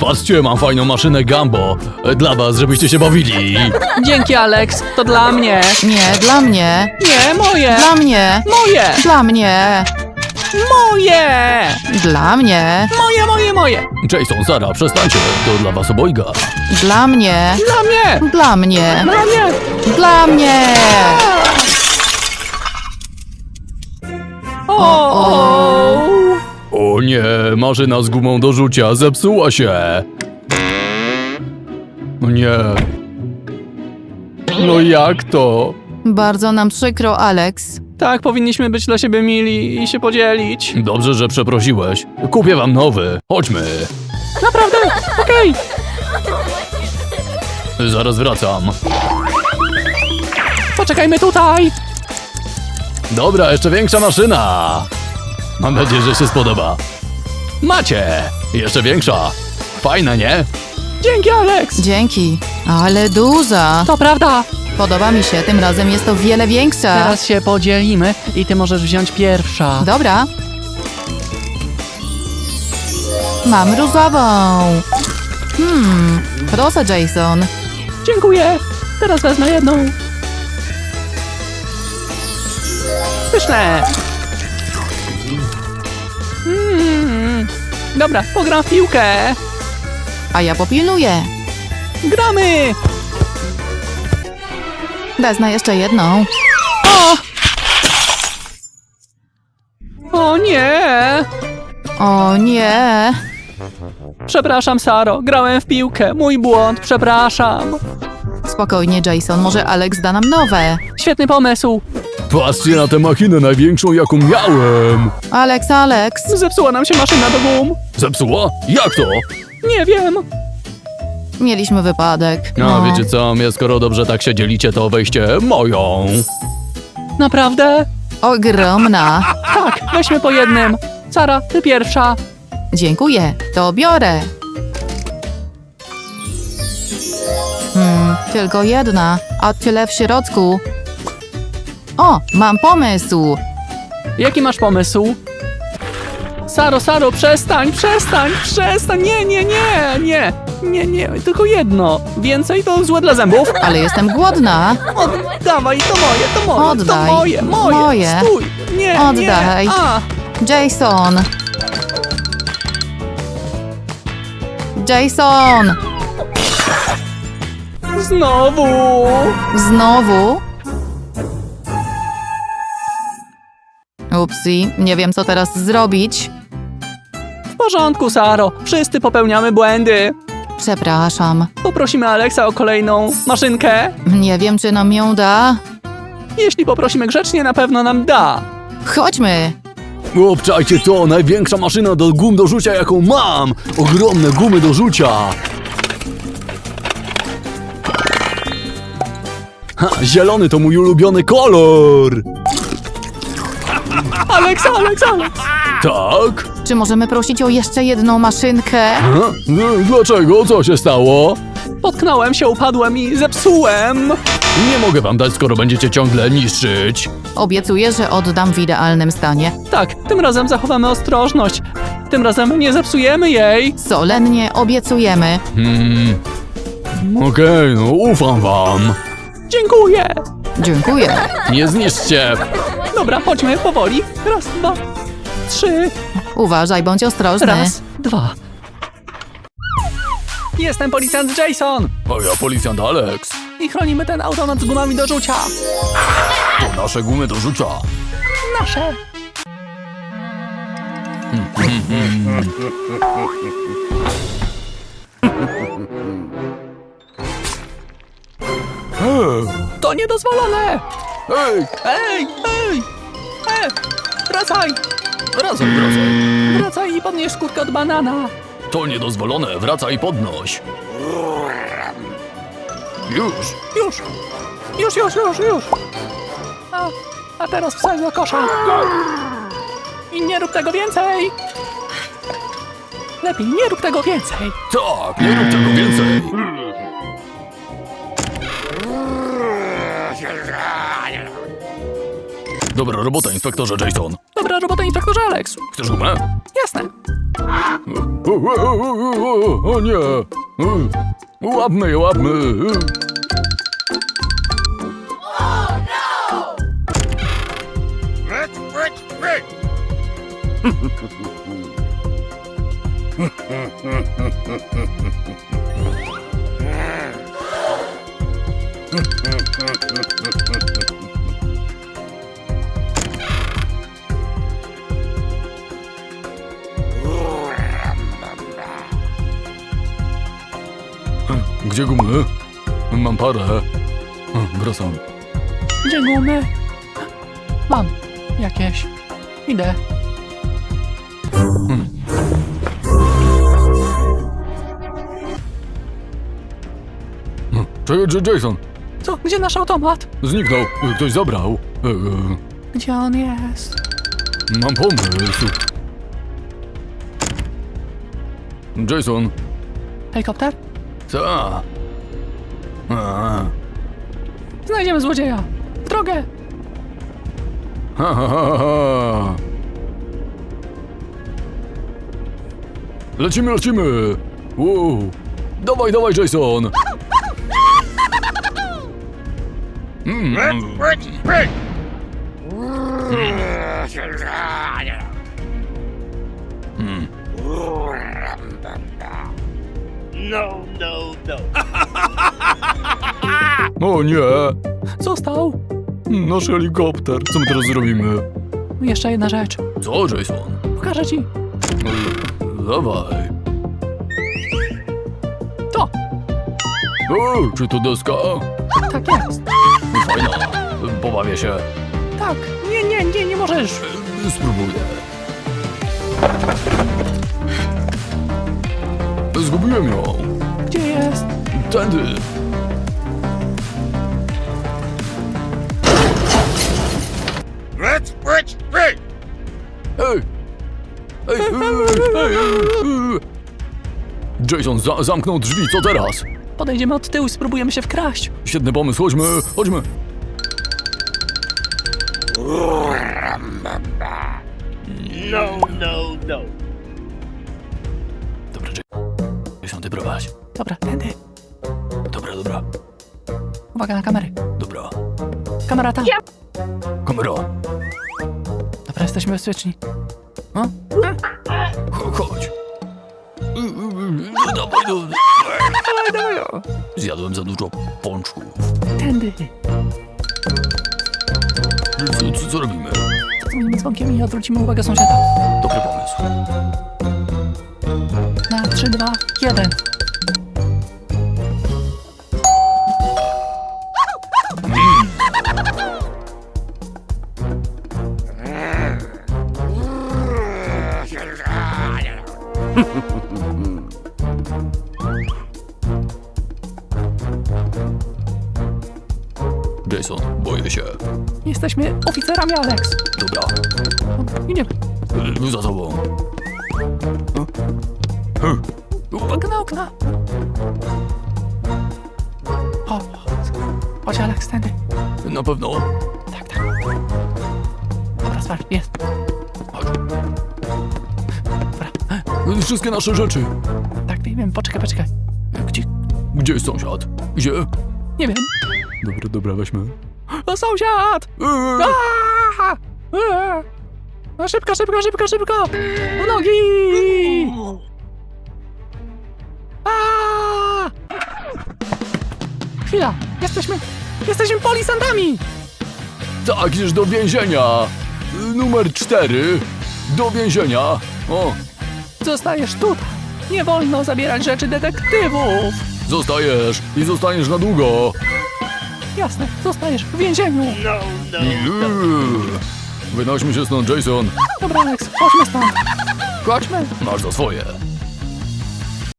Patrzcie, mam fajną maszynę Gambo. Dla was, żebyście się bawili. Dzięki, Alex. To dla mnie. Nie, dla mnie. Nie, moje. Dla mnie. Moje. Dla mnie. Moje. Dla mnie. Moje, moje, moje. Jason, Sara, przestańcie. To dla was obojga. Dla mnie. Dla mnie. Dla mnie. Dla mnie. Dla mnie. O, o. O nie, maszyna z gumą do rzucia zepsuła się. O nie. No jak to? Bardzo nam przykro, Alex. Tak, powinniśmy być dla siebie mili i się podzielić. Dobrze, że przeprosiłeś. Kupię wam nowy. Chodźmy. Naprawdę? Okej. Zaraz wracam. Poczekajmy tutaj. Dobra, jeszcze większa maszyna. Mam nadzieję, że się spodoba. Macie! Jeszcze większa. Fajna, nie? Dzięki, Alex. Dzięki. Ale duża. To prawda. Podoba mi się. Tym razem jest to wiele większa. Teraz się podzielimy i ty możesz wziąć pierwsza. Dobra. Mam różową. Hmm, proszę Jason. Dziękuję. Teraz wezmę jedną. Pyszne. Mm. Dobra, pogram w piłkę. A ja popilnuję. Gramy. Wezmę jeszcze jedną. O nie. O nie. Przepraszam, Saro. Grałem w piłkę. Mój błąd. Przepraszam. Spokojnie, Jason. Może Alex da nam nowe. Świetny pomysł. Patrzcie na tę machinę największą, jaką miałem. Alex, Alex. Zepsuła nam się maszyna do gum. Zepsuła? Jak to? Nie wiem. Mieliśmy wypadek. No, wiecie co, mnie skoro dobrze tak się dzielicie, to weźcie moją. Naprawdę? Ogromna. Tak, weźmy po jednym. Sara, ty pierwsza. Dziękuję. To biorę. Hmm, tylko jedna, a tyle w środku. O, mam pomysł. Jaki masz pomysł? Saro, Saro, przestań, przestań, przestań, nie, nie, nie, nie, nie, nie, tylko jedno. Więcej to złe dla zębów. Ale jestem głodna. Oddawaj, to moje, to moje, Oddaj. to moje, moje, Moje. stój, nie, Oddaj. nie, a, Jason. Jason! znowu. Znowu? Upsi, nie wiem co teraz zrobić. W porządku, Saro, wszyscy popełniamy błędy. Przepraszam. Poprosimy Aleksa o kolejną maszynkę. Nie wiem, czy nam ją da. Jeśli poprosimy grzecznie, na pewno nam da. Chodźmy. Obczajcie to, największa maszyna do gum do rzucia, jaką mam. Ogromne gumy do rzucia. Ha, zielony to mój ulubiony kolor. Aleks, Aleks, Aleks. Tak? Czy możemy prosić o jeszcze jedną maszynkę? No, Dlaczego? Co się stało? Potknąłem się, upadłem i zepsułem. Nie mogę wam dać, skoro będziecie ciągle niszczyć. Obiecuję, że oddam w idealnym stanie. Tak, tym razem zachowamy ostrożność. Tym razem nie zepsujemy jej. Solennie obiecujemy. Hmm. Okej, no ufam wam. Dziękuję. Dziękuję. Nie zniszczcie. Dobra, chodźmy powoli. Raz, dwa, trzy. Uważaj, bądź ostrożny. Raz, dwa. Jestem policjant Jason A ja policjant Alex. i chronimy ten automat z gumami do rzucia. To nasze gumy do rzucia. Nasze. To niedozwolone! Hej, Ej, ej! Wracaj! wracaj, wracaj. Wracaj i podnieś skórkę od banana. To niedozwolone, wracaj i podnoś. Już. Już! Już, już, już, już! A, a teraz wsadź do kosza. I nie rób tego więcej! Lepiej, nie rób tego więcej! Tak, nie rób tego więcej. Dobra robota, inspektorze Jason. Dobra robota, inspektorze Alex. Chcesz gumę? Jasne. O, o, o, o, o, o nie! Łapmy je, łapmy! Gdzie gumy? Mam parę. Wracam. Gdzie gumy? Mam. Jakieś. Idę. Czekaj, J- Jason! Co? Gdzie nasz automat? Zniknął. Ktoś zabrał. E, e, Gdzie on jest? Mam pomysł. Jason. Helikopter? Co? A. Znajdziemy złodzieja. W drogę. Ha, ha, ha, ha. Lecimy, lecimy! Wow. Dawaj, dawaj, Jason! Mm. No, no, no. O nie! Został. Nasz helikopter. Co my teraz zrobimy? Jeszcze jedna rzecz. Co, Jason? Pokażę ci. Dawaj. To. O, czy to deska? Tak jest. Fajna. Pobawię się. Tak. Nie, nie, nie, nie możesz. Spróbuję. Zgubiłem ją. Gdzie jest? Tędy. Let's. Ej! Ej! ej, ej, ej, ej. Jason za zamknął drzwi, co teraz? Podejdziemy od tyłu i spróbujemy się wkraść. Świetny pomysł, chodźmy, chodźmy. No, no, no. 80 próbować. Dobra, tędy. Dobra, dobra. Uwaga na kamery. Dobra. Kamera tam. Ja. Kamera. Dobra, jesteśmy bezpieczni. No? Ch chodź. No, dawaj, no. Zjadłem za dużo pączków. Tędy. Co, co, co robimy? Zmienimy dzwonkiem i odwrócimy uwagę sąsiada. Dobry pomysł. Na 3, 2, 1. Jason, boję się. Jesteśmy oficerami Alex. Dobra, Idziemy. za tobą. Uwaga na okna. O, chodź Alex, tędy. Na pewno. Tak, tak. Dobra, sprawdź, jest. Chodź. Dobra, Wszystkie nasze rzeczy. tak, wiem, wiem, poczekaj, poczekaj. Gdzie? Gdzie jest sąsiad? Gdzie? Nie wiem. Dobra, dobra, weźmy. O, sąsiad! Eee, Aaa! Eee! No, szybko, szybko, szybko, szybko! W nogi! Chwila, jesteśmy, jesteśmy policjantami! Tak, idziesz do więzienia. Numer cztery. Do więzienia. O, Zostajesz tutaj. Nie wolno zabierać rzeczy detektywów. zostajesz i zostaniesz na długo. Jasne, zostajesz w więzieniu. No, no, Wynośmy się stąd, Jason. Dobra, Alex, chodźmy stąd. Chodźmy. Masz za swoje.